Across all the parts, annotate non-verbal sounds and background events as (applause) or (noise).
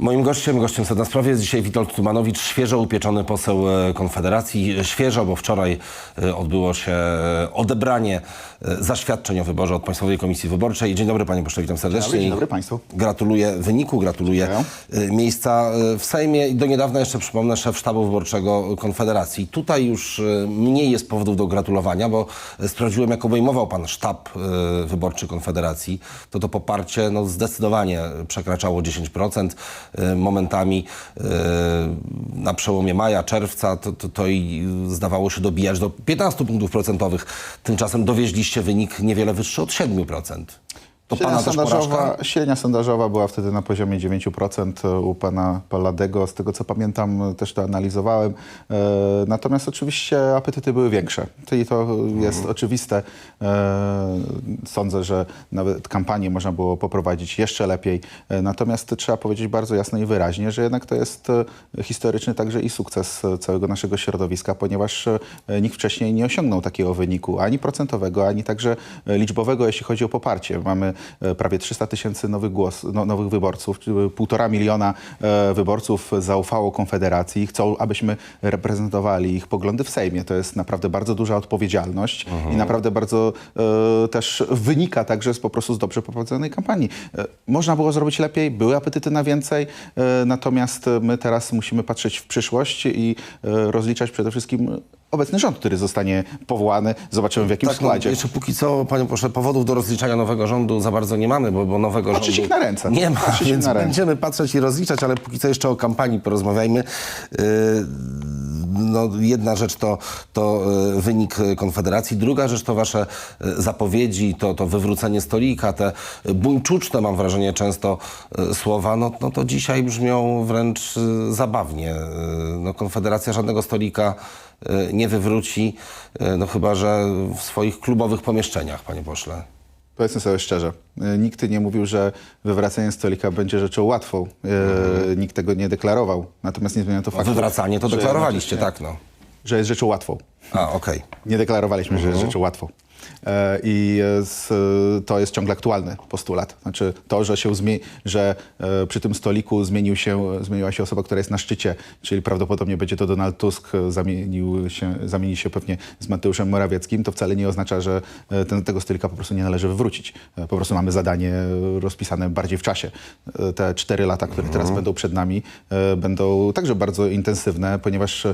Moim gościem, gościem Sedna Sprawy jest dzisiaj Witold Tumanowicz, świeżo upieczony poseł e, Konfederacji. Świeżo, bo wczoraj e, odbyło się e, odebranie e, zaświadczeń o wyborze od Państwowej Komisji Wyborczej. Dzień dobry panie pośle, witam serdecznie. Dzień dobry państwu. Gratuluję wyniku, gratuluję e, miejsca e, w Sejmie i do niedawna jeszcze przypomnę szef sztabu wyborczego Konfederacji. Tutaj już e, mniej jest powodów do gratulowania, bo e, sprawdziłem jak obejmował pan sztab e, wyborczy Konfederacji, to to poparcie no, zdecydowanie przekraczało 10%. E, Momentami e, na przełomie maja, czerwca to, to, to i zdawało się dobijać do 15 punktów procentowych. Tymczasem dowieźliście wynik niewiele wyższy od 7%. To Średnia pana sondażowa, średnia sondażowa była wtedy na poziomie 9% u pana Palladego. Z tego co pamiętam, też to analizowałem. E, natomiast oczywiście apetyty były większe. I to jest Mhm. oczywiste. E, sądzę, że nawet kampanię można było poprowadzić jeszcze lepiej. E, natomiast trzeba powiedzieć bardzo jasno i wyraźnie, że jednak to jest e, historyczny także i sukces e, całego naszego środowiska, ponieważ e, nikt wcześniej nie osiągnął takiego wyniku, ani procentowego, ani także e, liczbowego, jeśli chodzi o poparcie. Mamy e, prawie 300 tysięcy nowych, głos, no, nowych wyborców, czy półtora miliona e, wyborców zaufało Konfederacji i chcą, abyśmy reprezentowali ich poglądy w Sejmie. To jest naprawdę bardzo duża odpowiedzialność i naprawdę bardzo e, też wynika także z po prostu z dobrze poprowadzonej kampanii. E, można było zrobić lepiej, były apetyty na więcej, e, natomiast my teraz musimy patrzeć w przyszłość i e, rozliczać przede wszystkim obecny rząd, który zostanie powołany. Zobaczymy w jakim Tak, no, składzie. jeszcze póki co, panie pośle, powodów do rozliczania nowego rządu za bardzo nie mamy, bo, bo nowego Patrzeć rządu ich na ręce. nie ma, Patrzeć więc ręce. będziemy patrzeć i rozliczać, ale póki co jeszcze o kampanii porozmawiajmy. Yy, no, jedna rzecz to, to yy, wynik Konfederacji, druga rzecz to wasze yy, zapowiedzi, to, to wywrócenie stolika, te buńczuczne, mam wrażenie, często słowa, no, no to dzisiaj brzmią wręcz zabawnie. No, Konfederacja żadnego stolika nie wywróci, no chyba, że w swoich klubowych pomieszczeniach, panie pośle. Powiedzmy sobie szczerze, e, nikt nie mówił, że wywracanie stolika będzie rzeczą łatwą. E, Nikt tego nie deklarował. Natomiast nie zmienia to faktu. Wywracanie to że- deklarowaliście, tak no. Że jest rzeczą łatwą. A, okej. Nie deklarowaliśmy, że jest rzeczą łatwą. E, I to jest ciągle aktualny postulat. Znaczy to, że się że e, przy tym stoliku zmienił się, zmieniła się osoba, która jest na szczycie, czyli prawdopodobnie będzie to Donald Tusk, zamienił się, zamieni się pewnie z Mateuszem Morawieckim, to wcale nie oznacza, że e, ten, tego stolika po prostu nie należy wywrócić. Po prostu mamy zadanie rozpisane bardziej w czasie. Te cztery lata, które teraz będą przed nami, będą także bardzo intensywne, ponieważ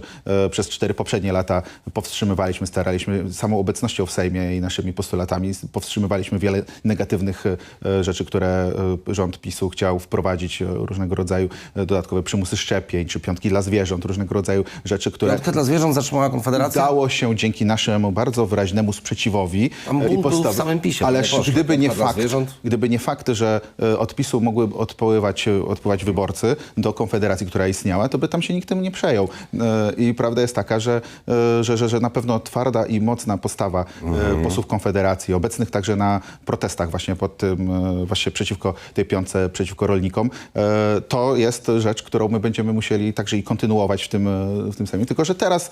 przez cztery poprzednie lata powstrzymywaliśmy, staraliśmy samą obecnością w Sejmie i naszymi postulatami powstrzymywaliśmy wiele negatywnych e, rzeczy, które e, rząd PiSu chciał wprowadzić, e, różnego rodzaju dodatkowe przymusy szczepień, czy piątki dla zwierząt, różnego rodzaju rzeczy, które Piątkę dla zwierząt zatrzymała Konfederacja? udało się dzięki naszemu bardzo wyraźnemu sprzeciwowi Tam bunt był w samym PiSie, Ależ pośle, gdyby nie fakt, gdyby nie fakt, że od PiSu mogły odpływać, odpływać wyborcy do Konfederacji, która istniała, to by tam się nikt tym nie przejął. I prawda jest taka, że, że, że, że na pewno twarda i mocna postawa Mhm. e, posłów Konfederacji, obecnych także na protestach właśnie pod tym, e, właśnie przeciwko tej piątce, przeciwko rolnikom, e, to jest rzecz, którą my będziemy musieli także i kontynuować w tym, e, w tym Sejmie. Tylko, że teraz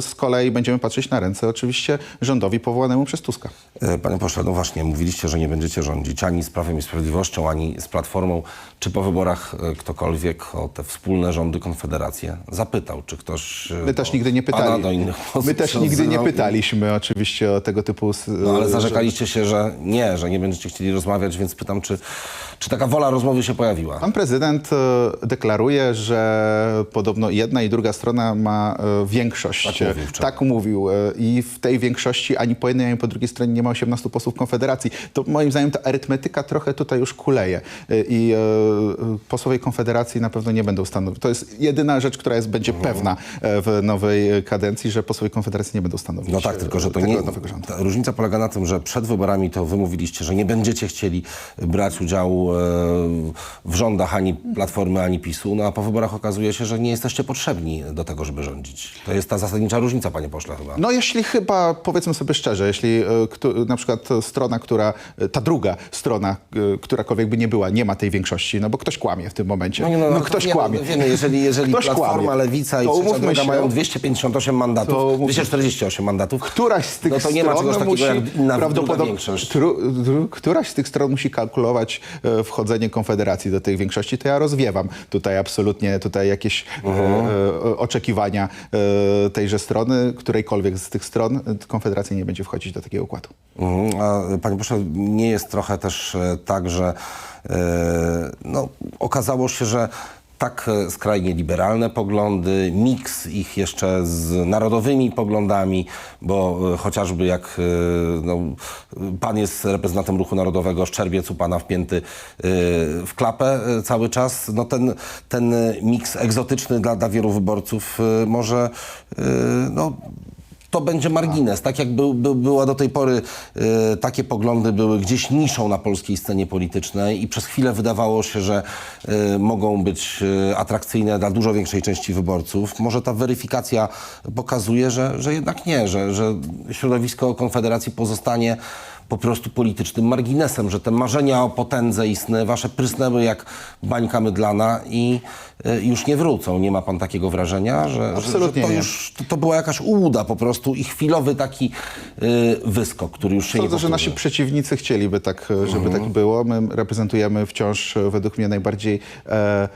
z kolei będziemy patrzeć na ręce oczywiście rządowi powołanemu przez Tuska. Panie pośle, no właśnie, mówiliście, że nie będziecie rządzić ani z Prawem i Sprawiedliwością, ani z Platformą. Czy po wyborach ktokolwiek o te wspólne rządy Konfederację zapytał, czy ktoś My też nigdy nie pytali. do innych My też nigdy nie pytaliśmy oczywiście o tego typu... No ale że- zarzekaliście się, że nie, że nie będziecie chcieli rozmawiać, więc pytam, czy, czy taka wola rozmowy się pojawiła? Pan prezydent e, deklaruje, że podobno jedna i druga strona ma e, większość. Tak mówił. Tak mówił. I w tej większości ani po jednej, ani po drugiej stronie nie ma 18 posłów Konfederacji. To moim zdaniem ta arytmetyka trochę tutaj już kuleje. I posłowie Konfederacji na pewno nie będą stanowić. To jest jedyna rzecz, która jest, będzie Mhm. pewna w nowej kadencji, że posłowie Konfederacji nie będą stanowić No tak, tylko że to nie. różnica polega na tym, że przed wyborami to wy mówiliście, że nie będziecie chcieli brać udziału e, w rządach ani Platformy, ani PiSu, no a po wyborach okazuje się, że nie jesteście potrzebni do tego, żeby rządzić. To jest ta zasadnicza różnica, panie pośle, chyba. No jeśli chyba, powiedzmy sobie szczerze, jeśli e, na przykład strona, która, e, ta druga strona, którakolwiek by nie była, nie ma tej większości, no bo ktoś kłamie w tym momencie. No, nie, No, no, ktoś wiemy, kłamie. Wiemy, jeżeli, jeżeli Ktoś Platforma, kłamie. Lewica i Trzecia Droga mają 258 mandatów, to umówmy 248 mandatów. Któraś z tych No to nie ma czegoś takiego musi inna prawdopodobnie- któraś z tych stron musi kalkulować e, wchodzenie Konfederacji do tej większości, to ja rozwiewam tutaj absolutnie tutaj jakieś e, e, oczekiwania e, tejże strony, którejkolwiek z tych stron e, Konfederacja nie będzie wchodzić do takiego układu. Mhm. A panie pośle, nie jest trochę też e, tak, że no, okazało się, że tak e, skrajnie liberalne poglądy, miks ich jeszcze z narodowymi poglądami, bo e, chociażby jak e, no, pan jest reprezentantem ruchu narodowego, Szczerbiec u pana wpięty w klapę cały czas, no ten, ten miks egzotyczny dla, dla wielu wyborców może no, to będzie margines. Tak jak był, był, była do tej pory, e, takie poglądy były gdzieś niszą na polskiej scenie politycznej i przez chwilę wydawało się, że e, mogą być e, atrakcyjne dla dużo większej części wyborców. Może ta weryfikacja pokazuje, że, że jednak nie, że, że środowisko Konfederacji pozostanie po prostu politycznym marginesem, że te marzenia o potędze istne wasze prysnęły jak bańka mydlana i już nie wrócą. Nie ma pan takiego wrażenia, że, że, że Absolutnie to już to, to była jakaś ułuda po prostu i chwilowy taki y, wyskok, który już się Sądzę, nie że nasi przeciwnicy chcieliby tak, e, żeby Mhm. tak było. My reprezentujemy wciąż e, według mnie najbardziej, e,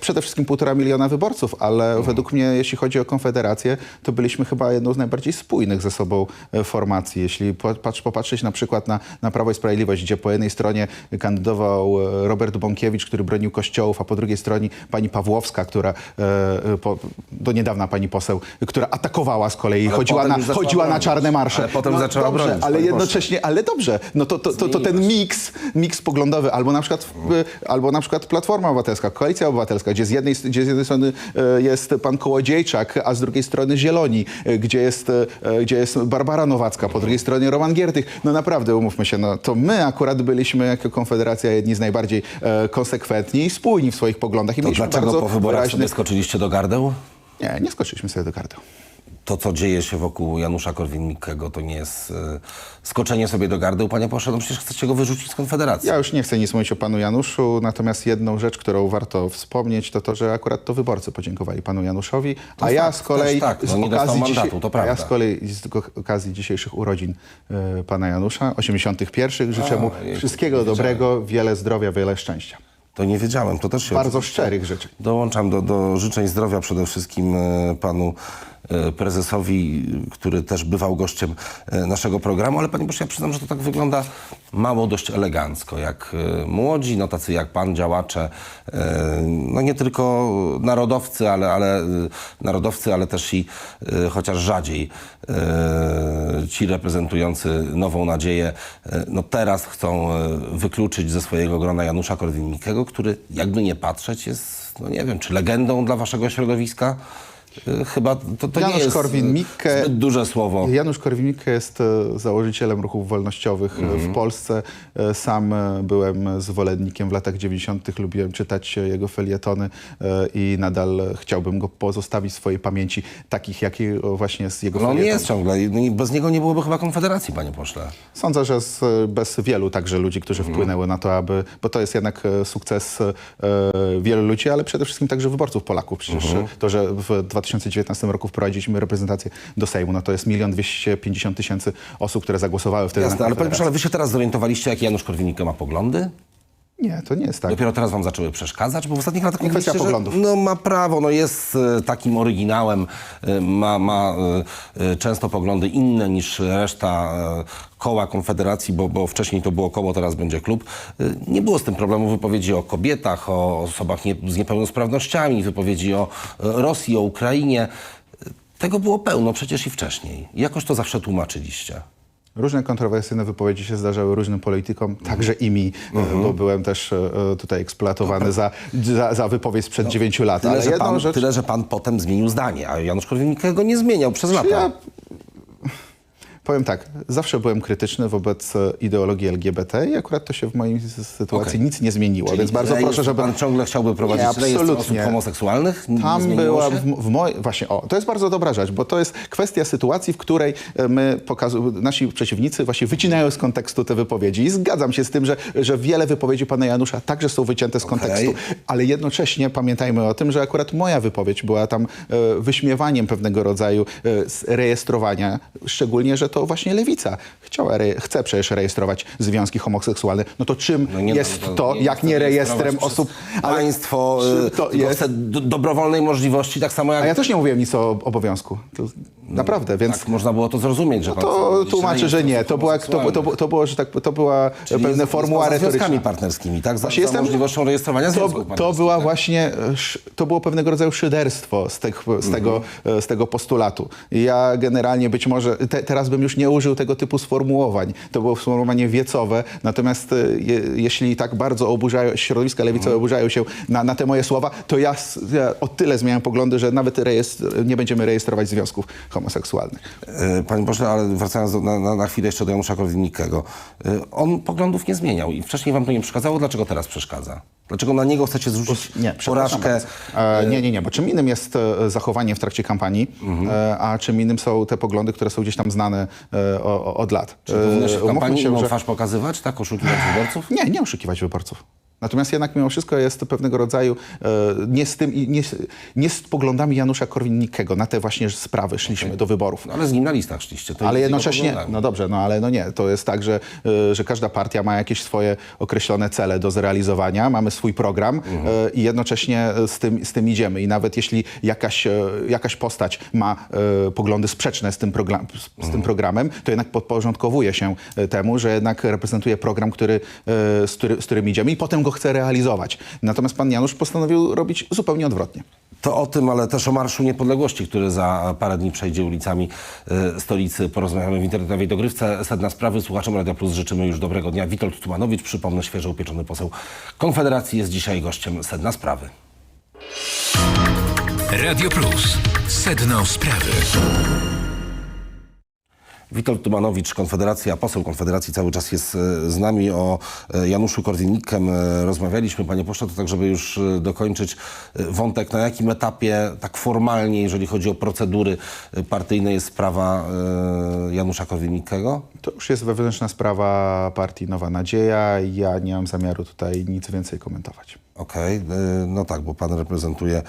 przede wszystkim półtora miliona wyborców, ale Mhm. według mnie, jeśli chodzi o Konfederację, to byliśmy chyba jedną z najbardziej spójnych ze sobą e, formacji. Jeśli popatrz, popatrzeć na przykład na, na Prawo i Sprawiedliwość, gdzie po jednej stronie kandydował e, Robert Bąkiewicz, który bronił kościołów, a po drugiej stronie pani Pawłowska, która e, e, po, do niedawna pani poseł, która atakowała z kolei, Ale chodziła na, chodziła na czarne marsze. Ale potem zaczęła dobrze, bronić, ale jednocześnie, ale dobrze, no to, to, to, to ten miks, miks poglądowy, albo na przykład, y, albo na przykład Platforma Obywatelska, Koalicja Obywatelska, gdzie z jednej, gdzie z jednej strony jest pan Kołodziejczak, a z drugiej strony Zieloni, gdzie jest, gdzie jest Barbara Nowacka, po drugiej stronie Roman Giertych. No naprawdę, umówmy się, no to my akurat byliśmy jako Konfederacja jedni z najbardziej e, konsekwentni i spójni w swoich poglądach i To dlaczego bardzo po wyborach wyraźny... sobie skoczyliście do gardeł? Nie, nie skoczyliśmy sobie do karty. To, co dzieje się wokół Janusza Korwin-Mikkego, to nie jest y, skoczenie sobie do gardeł, panie pośle, no przecież chcecie go wyrzucić z Konfederacji. Ja już nie chcę nic mówić o panu Januszu, natomiast jedną rzecz, którą warto wspomnieć, to to, że akurat to wyborcy podziękowali panu Januszowi, a ja fakt, z kolei tak, no z okazji mandatu, to a prawda. ja z kolei z okazji dzisiejszych urodzin e, pana Janusza, 81, życzę mu jejku, wszystkiego dobrego, wiele zdrowia, wiele szczęścia. To nie wiedziałem, to też się Bardzo szczerych życzeń. Dołączam do, do życzeń zdrowia przede wszystkim e, panu prezesowi, który też bywał gościem e, naszego programu, ale panie ja przyznam, że to tak wygląda mało dość elegancko, jak e, młodzi, no tacy jak pan, działacze, e, no nie tylko narodowcy, ale, ale e, narodowcy, ale też i e, chociaż rzadziej e, ci reprezentujący Nową Nadzieję, e, no teraz chcą e, wykluczyć ze swojego grona Janusza Korwin-Mikkego, który jakby nie patrzeć jest, no nie wiem, czy legendą dla waszego środowiska? E, Chyba to, to nie Janusz jest Korwin-Mikke- zbyt duże słowo. Janusz Korwin-Mikke jest e, założycielem ruchów wolnościowych e, Mhm. w Polsce. E, Sam byłem zwolennikiem w latach 90. Lubiłem czytać jego felietony i nadal chciałbym go pozostawić w swojej pamięci, takich jak i, o, właśnie z jego No on felietonów. jest ciągle i no bez niego nie byłoby chyba Konfederacji, panie pośle. Sądzę, że z, bez wielu także ludzi, którzy Mhm. wpłynęły na to, aby, bo to jest jednak sukces e, wielu ludzi, ale przede wszystkim także wyborców Polaków. Przecież Mhm. e, to, że w 2019 roku wprowadziliśmy reprezentację do Sejmu, no to jest milion dwieście pięćdziesiąt tysięcy osób, które zagłosowały wtedy Jasne, na ale panie ale wy się teraz zorientowaliście, jakie Janusz Korwin-Mikke ma poglądy? Nie, to nie jest tak. Dopiero teraz wam zaczęły przeszkadzać, bo w ostatnich latach kwestia że poglądów. No ma prawo, no jest e, takim oryginałem, e, ma, ma e, często poglądy inne niż reszta koła Konfederacji, bo, bo wcześniej to było koło, teraz będzie klub. Nie było z tym problemu wypowiedzi o kobietach, o osobach nie, z niepełnosprawnościami, wypowiedzi o Rosji, o Ukrainie. Tego było pełno przecież i wcześniej. Jakoś to zawsze tłumaczyliście. Różne kontrowersyjne wypowiedzi się zdarzały różnym politykom, także i mi, Mhm. e, bo byłem też e, e, tutaj eksploatowany za, za, za wypowiedź sprzed dziewięciu lat. No, Tyle Ale że, pan, rzecz... tyle, że pan potem zmienił zdanie, a Janusz Korwin-Mikke go nie zmieniał przez lata. Ja Powiem tak, zawsze byłem krytyczny wobec e, ideologii LGBT i akurat to się w mojej sytuacji Okej. nic nie zmieniło, Czyli więc bardzo proszę, żeby... Pan ciągle chciałby prowadzić Nie, rejestr osób absolutnie. homoseksualnych? Nie Tam była w, w mojej, właśnie, o, to jest bardzo dobra rzecz, bo to jest kwestia sytuacji, w której e, my pokazu, nasi przeciwnicy właśnie wycinają z kontekstu te wypowiedzi. I zgadzam się z tym, że, że wiele wypowiedzi pana Janusza także są wycięte z kontekstu, ale jednocześnie pamiętajmy o tym, że akurat moja wypowiedź była tam e, wyśmiewaniem pewnego rodzaju e, rejestrowania, szczególnie, że to właśnie lewica chciała, chce przecież rejestrować związki homoseksualne. No to czym No nie, jest no, to, nie jak nie rejestrem osób... Państwo czy y, to jest- dobrowolnej możliwości, tak samo jak... A ja też nie mówiłem nic o obowiązku. To, naprawdę, więc... Tak można było to zrozumieć, że pan To tłumaczę, że nie. To była, to, to, to było, że tak, to była Czyli pewna jest- formuła jest retoryczna. partnerskimi, tak? Za, za możliwością rejestrowania związków to była tak? właśnie, e, to było pewnego rodzaju szyderstwo z, tych, z, tego, Mhm. e, z tego postulatu. Ja generalnie być może, te, teraz bym już nie użył tego typu sformułowań. To było sformułowanie wiecowe, natomiast e, je, jeśli tak bardzo oburzają, środowiska lewicowe Mhm. oburzają się na, na te moje słowa, to ja, ja o tyle zmieniam poglądy, że nawet rejestr, nie będziemy rejestrować związków homoseksualnych. E, Panie Boże, ale wracając do, na, na, chwilę jeszcze do Janusza Korwin-Mikkego. E, On poglądów nie zmieniał i wcześniej wam to nie przeszkadzało. Dlaczego teraz przeszkadza? Dlaczego na niego chcecie zrzucić Nie, porażkę? E, nie, nie, nie, bo czym innym jest zachowanie w trakcie kampanii, Mhm. e, a czym innym są te poglądy, które są gdzieś tam znane od lat. Czy E, w umówmy kampanii się, że- twarz pokazywać, tak? Oszukiwać wyborców? Nie, nie oszukiwać wyborców. Natomiast jednak mimo wszystko jest to pewnego rodzaju, e, nie, z tym, nie, z- nie z poglądami Janusza Korwin-Mikkego, na te właśnie sprawy szliśmy do wyborów. No, ale z nim na listach szliście. To Ale jednocześnie, no dobrze, no ale no nie, to jest tak, że, y, że każda partia ma jakieś swoje określone cele do zrealizowania, mamy swój program y, i jednocześnie z tym, z tym idziemy. I nawet jeśli jakaś, jakaś postać ma poglądy sprzeczne z tym, program, z, z tym programem, to jednak podporządkowuje się temu, że jednak reprezentuje program, który, z, który, z którym idziemy i potem go chce realizować. Natomiast pan Janusz postanowił robić zupełnie odwrotnie. To o tym, ale też o Marszu Niepodległości, który za parę dni przejdzie ulicami e, stolicy. Porozmawiamy w internetowej dogrywce. Sedna sprawy. Słuchaczom Radia Plus życzymy już dobrego dnia. Witold Tumanowicz, przypomnę, świeżo upieczony poseł Konfederacji, jest dzisiaj gościem Sedna Sprawy. Radio Plus. Sedno sprawy. Witold Tumanowicz, Konfederacja, poseł Konfederacji cały czas jest e, z nami. O e, Januszu Korwin-Mikkem e, rozmawialiśmy, panie pośle, to tak, żeby już dokończyć wątek, na jakim etapie tak formalnie, jeżeli chodzi o procedury partyjne, jest sprawa Janusza Korwin-Mikkego? To już jest wewnętrzna sprawa partii Nowa Nadzieja i ja nie mam zamiaru tutaj nic więcej komentować. Okej, e, no tak, bo pan reprezentuje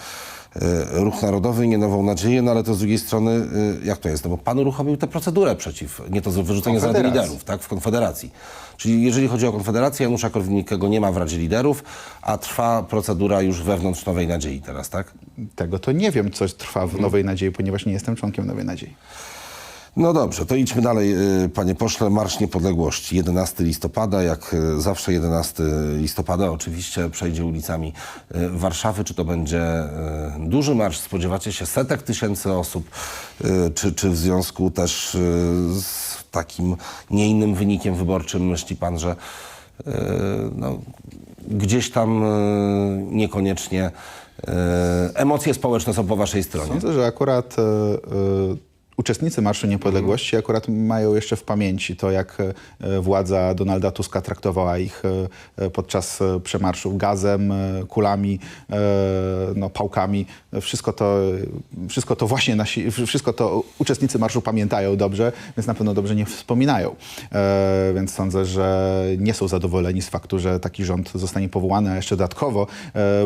Ruch Narodowy, nie Nową Nadzieję, no ale to z drugiej strony, e, jak to jest? No bo pan uruchomił tę procedurę przeciw, nie to wyrzucenie z Rady. Liderów, tak, w Konfederacji. Czyli jeżeli chodzi o Konfederację, Janusza Korwin-Mikkego nie ma w Radzie Liderów, a trwa procedura już wewnątrz Nowej Nadziei teraz, tak? Tego to nie wiem, co trwa w Nowej Nadziei, ponieważ nie jestem członkiem Nowej Nadziei. No dobrze, to idźmy dalej, y, panie pośle. Marsz Niepodległości, 11 listopada, jak y, zawsze 11 listopada oczywiście przejdzie ulicami y, Warszawy. Czy to będzie duży marsz? Spodziewacie się setek tysięcy osób? Czy, czy w związku też z takim nie innym wynikiem wyborczym myśli pan, że no, gdzieś tam niekoniecznie emocje społeczne są po waszej stronie? Sądzę, że akurat uczestnicy Marszu Niepodległości akurat mają jeszcze w pamięci to, jak e, władza Donalda Tuska traktowała ich e, e, podczas przemarszów gazem, kulami, no, pałkami. Wszystko to, wszystko to właśnie nasi, wszystko to uczestnicy marszu pamiętają dobrze, więc na pewno dobrze nie wspominają. Więc sądzę, że nie są zadowoleni z faktu, że taki rząd zostanie powołany, a jeszcze dodatkowo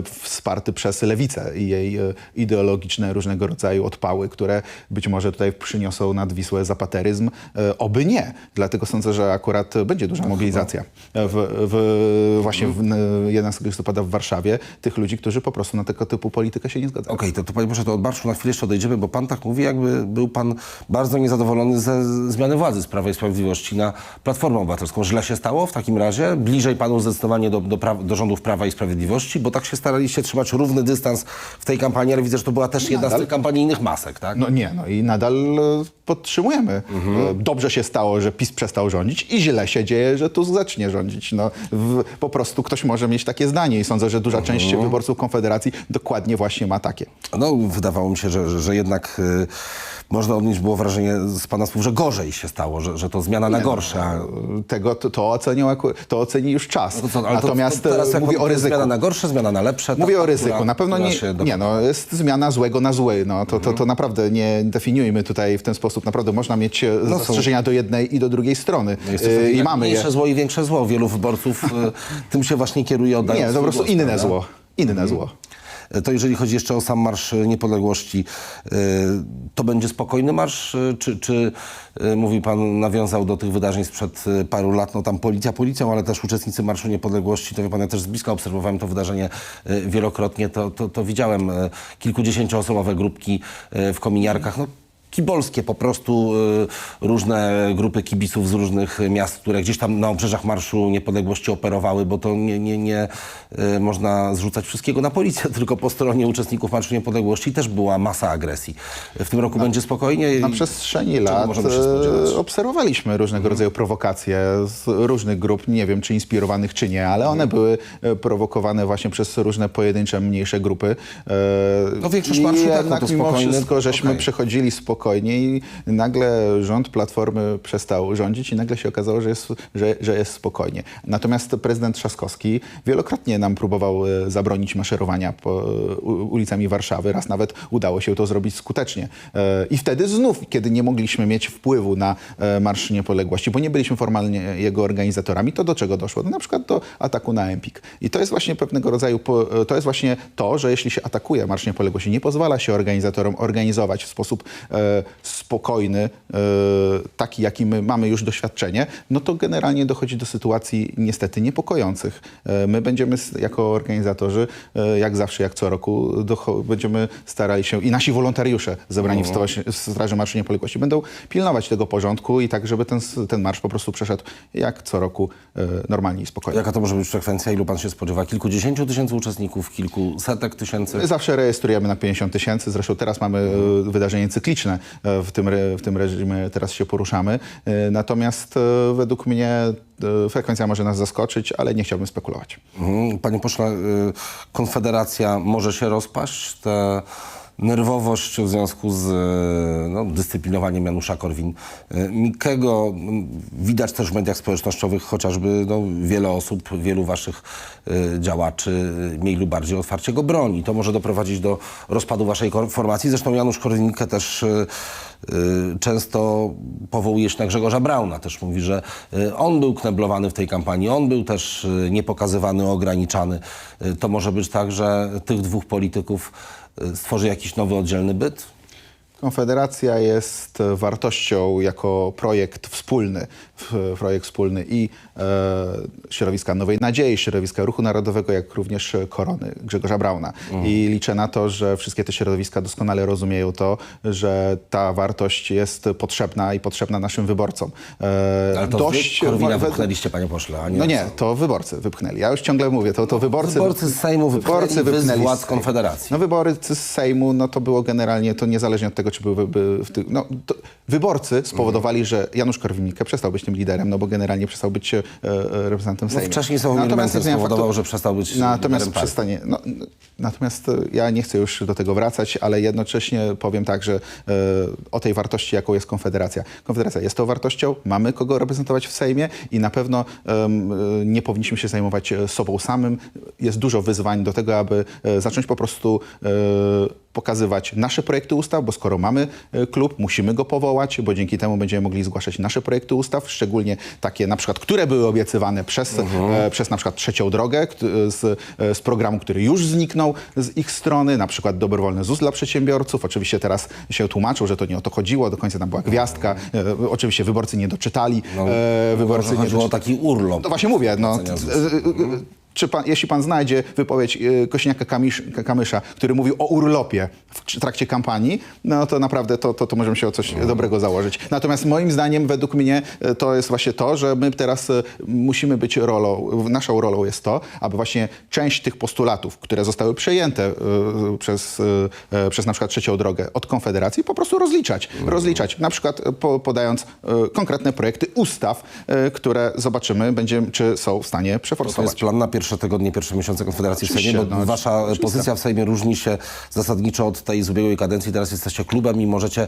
wsparty przez lewicę i jej ideologiczne różnego rodzaju odpały, które być może tutaj przyniosą nad Wisłę zapateryzm. E, oby nie. Dlatego sądzę, że akurat będzie duża mobilizacja w, w, właśnie w, 11 listopada w Warszawie tych ludzi, którzy po prostu na tego typu politykę się nie zgadzają. Okej, to, to panie proszę, to od marszu na chwilę jeszcze odejdziemy, bo pan tak mówi, jakby był pan bardzo niezadowolony ze zmiany władzy z Prawa i Sprawiedliwości na Platformę Obywatelską. Źle się stało w takim razie? Bliżej panu zdecydowanie do, do, do rządów Prawa i Sprawiedliwości, bo tak się staraliście trzymać równy dystans w tej kampanii, ale widzę, że to była też jedna z tych kampanijnych masek, tak? No nie, no i nadal podtrzymujemy. Mhm. Dobrze się stało, że PiS przestał rządzić i źle się dzieje, że Tusk zacznie rządzić. No, w, po prostu ktoś może mieć takie zdanie i sądzę, że duża Mhm. część wyborców Konfederacji dokładnie właśnie ma takie. No, wydawało mi się, że, że, jednak y, można odnieść było wrażenie z pana słów, że gorzej się stało, że, że to zmiana na gorsze. A... Tego, to, to, ocenią, to oceni już czas. No co, Natomiast to teraz e, mówię o ryzyku. Zmiana na gorsze, zmiana na lepsze. Mówię o ryzyku. która- na pewno nie, nie no, jest zmiana złego na zły. No, to, to, to naprawdę nie definiujmy tutaj w ten sposób. Naprawdę można mieć e, No zastrzeżenia do jednej i do drugiej strony. To I mamy je. Mniejsze zło i większe zło. Wielu wyborców tym się właśnie kieruje, Nie, to po prostu inne zło. Inne zło. To jeżeli chodzi jeszcze o sam Marsz Niepodległości, y, to będzie spokojny marsz, y, czy, czy y, mówi pan, nawiązał do tych wydarzeń sprzed paru lat, no tam policja policją, ale też uczestnicy Marszu Niepodległości, to wie pan, ja też z bliska obserwowałem to wydarzenie wielokrotnie, to, to, to widziałem kilkudziesięcioosobowe grupki w kominiarkach, no kibolskie po prostu y, różne grupy kibiców z różnych miast, które gdzieś tam na obrzeżach Marszu Niepodległości operowały, bo to nie, nie, nie y, można zrzucać wszystkiego na policję, (laughs) tylko po stronie uczestników Marszu Niepodległości też była masa agresji. W tym roku będzie spokojnie. Na przestrzeni lat e, obserwowaliśmy różnego rodzaju prowokacje z różnych grup, nie wiem czy inspirowanych czy nie, ale one były e, prowokowane właśnie przez różne pojedyncze, mniejsze grupy. E, No większość marszu tak, no to mimo spokojny, wszystko, żeśmy okej. przechodzili spokojnie i nagle rząd Platformy przestał rządzić i nagle się okazało, że jest, że, że jest spokojnie. Natomiast prezydent Trzaskowski wielokrotnie nam próbował e, zabronić maszerowania ulicami Warszawy. Raz nawet udało się to zrobić skutecznie. E, I wtedy znów, kiedy nie mogliśmy mieć wpływu na e, Marsz Niepodległości, bo nie byliśmy formalnie jego organizatorami, to do czego doszło? No, na przykład do ataku na Empik. I to jest właśnie pewnego rodzaju, to jest właśnie to, że jeśli się atakuje Marsz Niepodległości, nie pozwala się organizatorom organizować w sposób spokojny, e, taki jaki my mamy już doświadczenie, no to generalnie dochodzi do sytuacji niestety niepokojących. E, my będziemy jako organizatorzy, e, jak zawsze, jak co roku, będziemy starali się i nasi wolontariusze zebrani w, stołeś- w Straży Marszu Niepodległości będą pilnować tego porządku i tak, żeby ten, ten marsz po prostu przeszedł jak co roku normalnie i spokojnie. Jaka to może być frekwencja? Ilu pan się spodziewa? Kilkudziesięciu tysięcy uczestników, kilku setek tysięcy? My Zawsze rejestrujemy na 50 tysięcy. Zresztą teraz mamy wydarzenie cykliczne. E, W tym, w tym reżimie teraz się poruszamy. E, Natomiast e, według mnie frekwencja może nas zaskoczyć, ale nie chciałbym spekulować. Mhm. Panie pośle, Konfederacja może się rozpaść. Te nerwowość w związku z y, no, dyscyplinowaniem Janusza Korwin-Mikkego. Mm, Widać też w mediach społecznościowych chociażby no, wiele osób, wielu waszych y, działaczy mniej lub bardziej otwarcie go broni. To może doprowadzić do rozpadu waszej formacji. Zresztą Janusz Korwin-Mikke też często powołuje się na Grzegorza Brauna. Też mówi, że on był kneblowany w tej kampanii, on był też niepokazywany, ograniczany. To może być tak, że tych dwóch polityków stworzy jakiś nowy oddzielny byt? Konfederacja jest e, wartością jako projekt wspólny, projekt wspólny i e, środowiska Nowej Nadziei, środowiska Ruchu Narodowego, jak również Korony Grzegorza Brauna. I liczę na to, że wszystkie te środowiska doskonale rozumieją to, że ta wartość jest potrzebna i potrzebna naszym wyborcom. E, Ale to dość Korwina we- wypchnęliście, panie pośle, a nie... No nie, to wyborcy wypchnęli. Ja już ciągle mówię, to, to wyborcy... Wyborcy z Sejmu wypchnęli, wy z władz Konfederacji. No wyborcy z Sejmu, no to było generalnie, to niezależnie od tego, w tych... No, wyborcy spowodowali, że Janusz Korwin-Mikke przestał być tym liderem, no bo generalnie przestał być e, e, reprezentantem Sejmu. wcześniej Sławomir Natomiast Mencen spowodował, faktu- że przestał być Natomiast przestanie... No, natomiast e, ja nie chcę już do tego wracać, ale jednocześnie powiem tak, że e, o tej wartości, jaką jest Konfederacja. Konfederacja jest tą wartością, mamy kogo reprezentować w Sejmie i na pewno e, nie powinniśmy się zajmować e, sobą samym. Jest dużo wyzwań do tego, aby zacząć po prostu pokazywać nasze projekty ustaw, bo skoro mamy e, klub, musimy go powołać, bo dzięki temu będziemy mogli zgłaszać nasze projekty ustaw, szczególnie takie na przykład, które były obiecywane przez, e, przez na przykład Trzecią Drogę kt- z, e, z programu, który już zniknął z ich strony, na przykład dobrowolny ZUS dla przedsiębiorców. Oczywiście teraz się tłumaczą, że to nie o to chodziło, do końca tam była gwiazdka. E, oczywiście wyborcy nie doczytali. e, wyborcy nie chodziło o doczytali. taki urlop. No właśnie mówię, no, Czy pan, jeśli pan znajdzie wypowiedź e, Kośniaka Kamisz, Kamysza, który mówił o urlopie w trakcie kampanii, no to naprawdę to, to, to możemy się o coś dobrego założyć. Natomiast moim zdaniem, według mnie, e, to jest właśnie to, że my teraz e, musimy być rolą, naszą rolą jest to, aby właśnie część tych postulatów, które zostały przejęte przez, e, przez na przykład Trzecią Drogę od Konfederacji, po prostu rozliczać. Rozliczać, na przykład po, podając konkretne projekty ustaw, które zobaczymy, będziemy, czy są w stanie To jest przeforsować. plan na 1 pierwsze tygodnie, pierwsze miesiące Konfederacji w Oczywiście, Sejmie, bo no, wasza oczywiste. pozycja w Sejmie różni się zasadniczo od tej z ubiegłej kadencji. Teraz jesteście klubem i możecie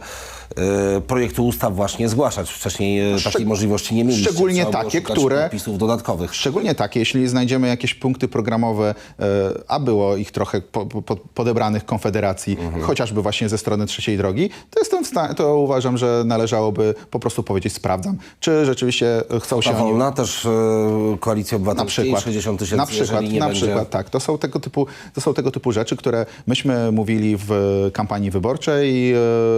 e, projekty ustaw właśnie zgłaszać. Wcześniej e, takiej możliwości nie mieliście. szczególnie takie, które- podpisów dodatkowych. Szczególnie takie, jeśli znajdziemy jakieś punkty programowe, e, a było ich trochę po, po, podebranych Konfederacji, Mhm. chociażby właśnie ze strony trzeciej drogi, to jestem w stanie, to uważam, że należałoby po prostu powiedzieć, sprawdzam, czy rzeczywiście chcą się Ta oni wolna też e, Koalicja na Obywatelskiej, przykład, 60 tysięcy, na przykład, na będzie... przykład tak. To są, tego typu, to są tego typu rzeczy, które myśmy mówili w kampanii wyborczej e,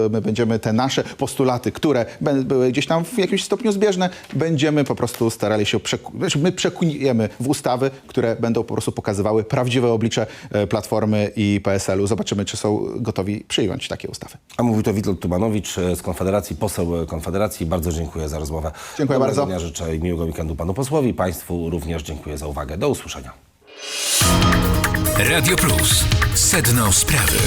my będziemy te nasze postulaty, które były gdzieś tam w jakimś stopniu zbieżne, będziemy po prostu starali się, przeku- znaczy my przekujemy w ustawy, które będą po prostu pokazywały prawdziwe oblicze e, Platformy i PSL-u. Zobaczymy, czy są gotowi przyjąć takie ustawy. A mówił to Witold Tumanowicz e, z Konfederacji, poseł Konfederacji. Bardzo dziękuję za rozmowę. Dziękuję Dobrego bardzo. Dnia życzę miłego weekendu panu posłowi. Państwu również dziękuję za uwagę. Do usłyszenia. Radio Plus. Sedno sprawy.